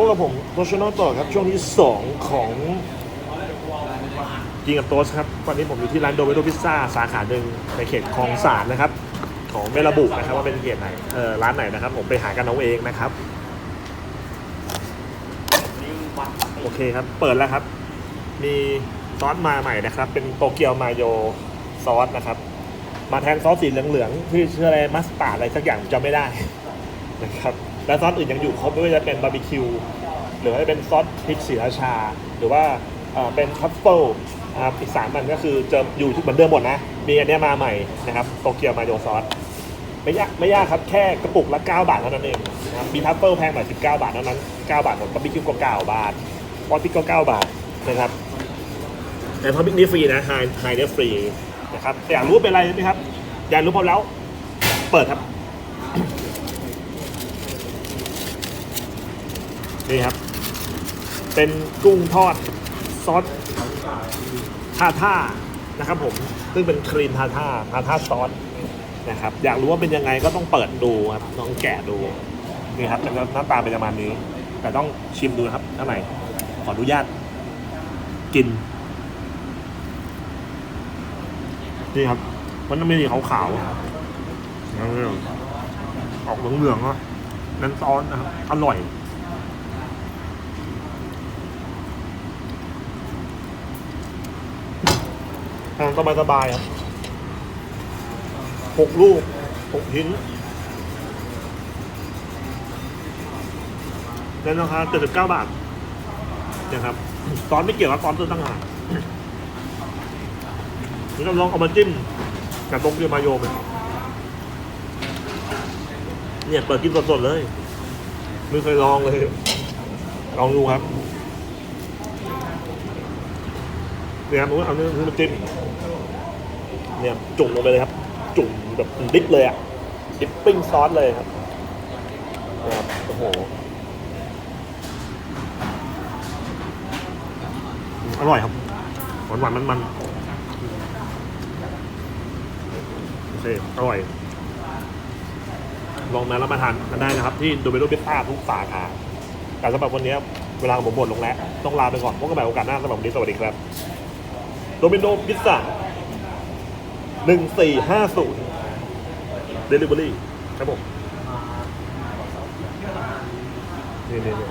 วกกับผมโตชโนต่อครับ ช่วงที่ 2 ของกินกับโต๊สครับวันนี้ผมอยู่ที่ร้านโดเวโดพิซซ่าสาขาหนึ่งในเขตคลองสานนะครับ ของไม่ระบุนะครับว่าเป็นเขตไหนเออร้านไหนนะครับ ผมไปหากันเอาเองนะครับ โอเคครับ เปิดแล้วครับ มีซอสมาใหม่นะครับ เป็นโตเกียวมาโยซอสนะครับ มาแทนซอสสีเหลืองๆที่ชื่ออะไรมัสตาร์ดอะไรสักอย่างจำไม่ได้นะครับ และซอสอื่นยังอยู่ครบไม่ว่าจะเป็นบาร์บีคิวหรือว่าจะเป็นซอสพริกสีราชา หรือว่าเป็นทัฟเฟิลนะครับอีกสามอันก็คือจะอยู่ทุกเหมือนเดิมหมดนะ มีอันเนี้ยมาใหม่นะครับโตเกียวมาโยซอสไม่ยากไม่ยากครับแค่กระปุกละ 9 บาทเท่านั้นเองนะครับมีทัฟเฟิลแพงหน่อย19 บาทเท่านั้น 9 บาทหมดบาร์บีคิวก็9บาทพอพริกก็9บาทนะครับแต่พอพริกนี้ฟรีนะไฮไฮเนี่ยฟรีนะครับแต่อยากรู้เป็นอะไรไหมครับ อยากรู้พอแล้ว เปิดครับ นี่ครับ เป็นกุ้งทอดซอสทาท่านะครับผม ซึ่งเป็นครีมทาท่าทาท่าซอสนะครับ อยากรู้ว่าเป็นยังไงก็ต้องเปิดดูครับต้องแกะดูนี่ครับจะหน้าตาเป็นประมาณนี้ แต่ต้องชิมดูนะครับข้างในขออนุญาต กินนี่ครับมันจะมีสีขาวๆแล้วออกเหลืองๆอะนั้นซอสนะครับ อร่อย ทานสบายสบายๆครับหกลูกหกชิ้นในราคาเจ็ดสิบเก้าบาทนะครับตอนไม่เกี่ยวกับตอนซื้อตั้งหากนี่เราลองเอามาจิ้มกับตรงเกียวมาโยมเลยเนี่ยเปิดกินสดๆเลย ไม่เคยลองเลย ลองดูครับเนี่ยครับผมเอาเนื้อน้ำจิ้ม เนี่ยจุ่มลงไปเลยครับ จุ่มแบบดิปเลยอะดิปปิ้งซอสเลยครับนะครับโอ้โหอร่อยครับหวานหวานมันมันโอเคอร่อย ลองมาแล้วมาทานกันได้นะครับ ที่ดูเบโรเบต้าทุกสาขาแต่สำหรับวันนี้เวลาของผมหมดลงแล้ว ต้องลาไปก่อนพบกันใหม่โอกาสหน้าสำหรับวันนี้สวัสดีครับโดมิโนพิซซ่า หนึ่งสี่ห้าศูนย์เดลิเวอรี่ครับผมนี่นี่นี่